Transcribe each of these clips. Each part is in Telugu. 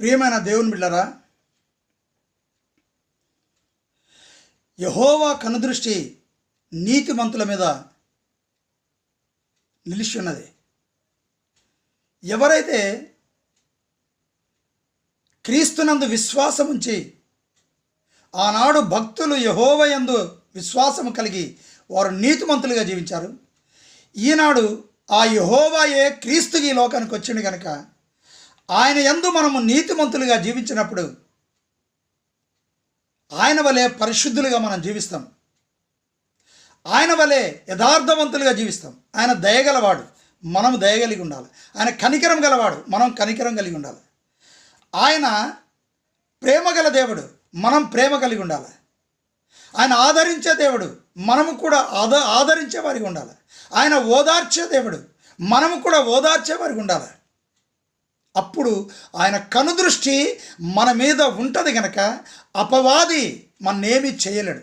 ప్రియమైన దేవుని బిడ్డరా యహోవా కనుదృష్టి నీతిమంతుల మీద నిలిచి ఉన్నది. ఎవరైతే క్రీస్తునందు విశ్వాసం ఉంచి ఆనాడు భక్తులు యహోవయందు విశ్వాసము కలిగి వారు నీతిమంతులుగా జీవించారు. ఈనాడు ఆ యహోవాయే క్రీస్తుకి ఈ లోకానికి వచ్చిండు కనుక ఆయన ఎందు మనము నీతిమంతులుగా జీవించినప్పుడు ఆయన వలె పరిశుద్ధులుగా మనం జీవిస్తాం. ఆయన వలె యథార్థవంతులుగా జీవిస్తాం. ఆయన దయగలవాడు. మనం దయగలిగి ఉండాలి. ఆయన కనికరం గలవాడు. మనం కనికరం కలిగి ఉండాలి. ఆయన ప్రేమగల దేవుడు. మనం ప్రేమ కలిగి ఉండాలి. ఆయన ఆదరించే దేవుడు. మనము కూడా ఆద ఆదరించే వారికి ఉండాలి. ఆయన ఓదార్చే దేవుడు. మనము కూడా ఓదార్చే వారికి ఉండాలి. అప్పుడు ఆయన కనుదృష్టి మన మీద ఉంటుంది గనక అపవాది మన్నేమీ చేయలేడు.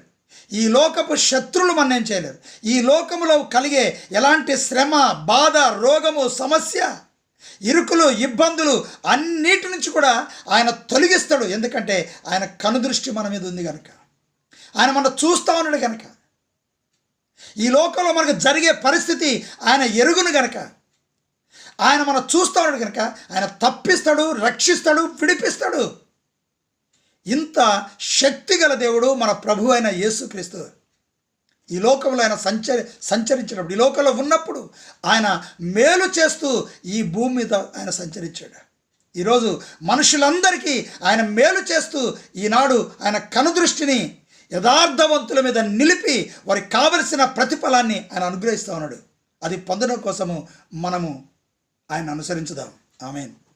ఈ లోకపు శత్రులు మన్నేం చేయలేరు. ఈ లోకములో కలిగే ఎలాంటి శ్రమ బాధ రోగము సమస్య ఇరుకులు ఇబ్బందులు అన్నిటి నుంచి కూడా ఆయన తొలగిస్తాడు. ఎందుకంటే ఆయన కనుదృష్టి మన మీద ఉంది కనుక ఆయన మన చూస్తా ఉన్నాడు కనుక ఈ లోకంలో మనకు జరిగే పరిస్థితి ఆయన ఎరుగును గనక. ఆయన మనం చూస్తూ ఉన్నాడు కనుక ఆయన తప్పిస్తాడు రక్షిస్తాడు విడిపిస్తాడు. ఇంత శక్తి గల దేవుడు మన ప్రభు అయిన యేసుక్రీస్తు. ఈ లోకంలో ఆయన సంచరి సంచరించినప్పుడు ఈ లోకంలో ఉన్నప్పుడు ఆయన మేలు చేస్తూ ఈ భూమి మీద ఆయన సంచరించాడు. ఈరోజు మనుషులందరికీ ఆయన మేలు చేస్తూ ఈనాడు ఆయన కనుదృష్టిని యథార్థవంతుల మీద నిలిపి వారికి కావలసిన ప్రతిఫలాన్ని ఆయన అనుగ్రహిస్తూ ఉన్నాడు. అది పొందడం కోసము మనము ఆయన అనుసరించుదాం. ఆమెను.